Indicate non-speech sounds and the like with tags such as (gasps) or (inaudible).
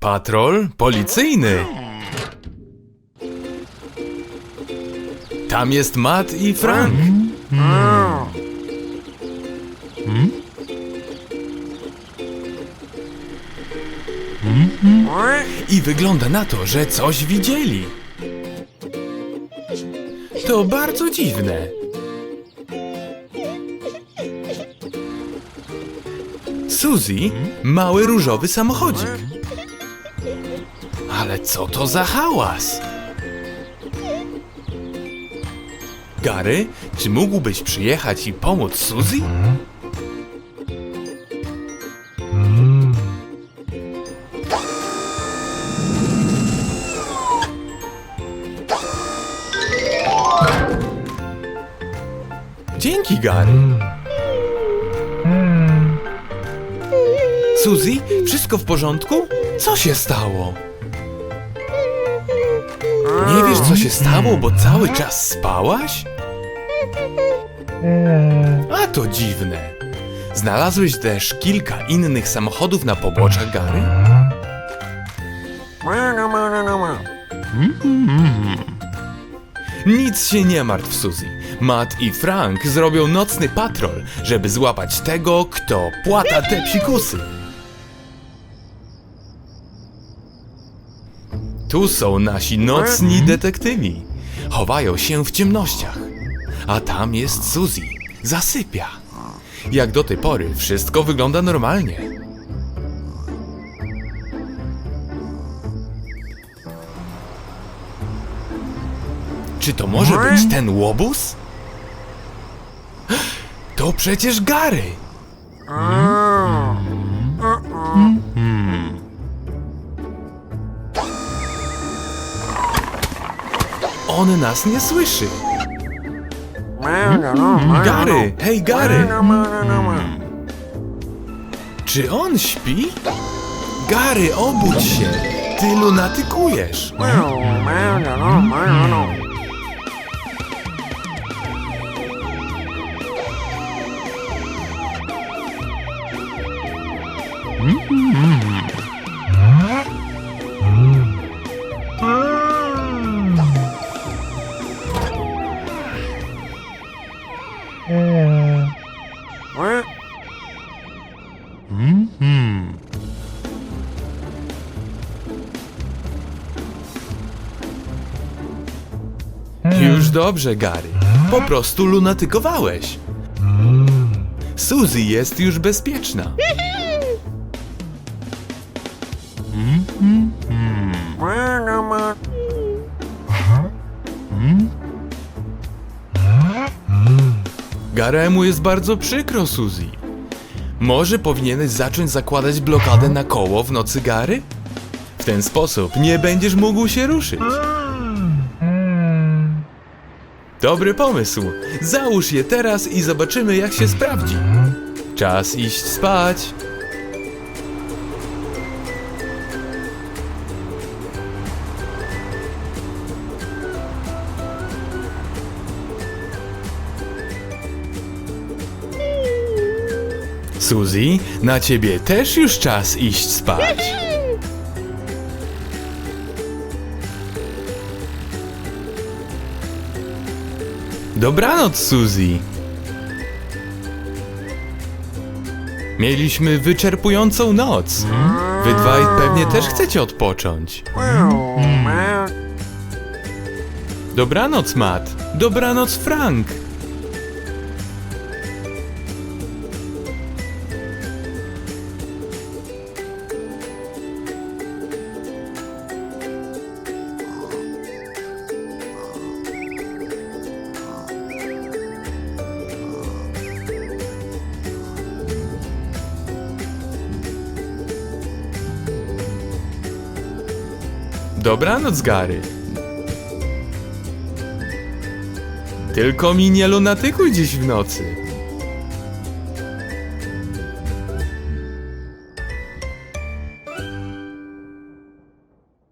Patrol policyjny. Tam jest Matt i Frank. I wygląda na to, że coś widzieli. To bardzo dziwne. Suzy, mały różowy samochodzik. Ale co to za hałas? Gary, czy mógłbyś przyjechać i pomóc Suzy? Dzięki, Gary. Suzy, wszystko w porządku? Co się stało? Co się stało, bo cały czas spałaś? A to dziwne. Znalazłeś też kilka innych samochodów na poboczach Gary? Nic się nie martw, Suzy. Matt i Frank zrobią nocny patrol, żeby złapać tego, kto płata te psikusy. Tu są nasi nocni detektywi. Chowają się w ciemnościach. A tam jest Suzy. Zasypia. Jak do tej pory wszystko wygląda normalnie. Czy to może być ten łobuz? (gasps) To przecież Gary! On nas nie słyszy. Gary! Hej, Gary! Czy on śpi? Gary, obudź się! Ty lunatykujesz! Już dobrze, Gary. Po prostu lunatykowałeś. Suzy jest już bezpieczna. Garemu jest bardzo przykro, Suzy. Może powinieneś zacząć zakładać blokadę na koło w nocy Gary? W ten sposób nie będziesz mógł się ruszyć. Dobry pomysł. Załóż je teraz i zobaczymy, jak się sprawdzi. Czas iść spać. Suzy, na ciebie też już czas iść spać. Dobranoc, Suzy. Mieliśmy wyczerpującą noc. Wy dwaj pewnie też chcecie odpocząć. Dobranoc, Matt. Dobranoc, Frank. Dobranoc, Gary. Tylko mi nie lunatykuj dziś w nocy.